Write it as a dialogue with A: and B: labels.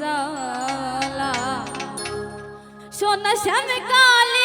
A: জ্বালা। সোনা শ্যাম কাল।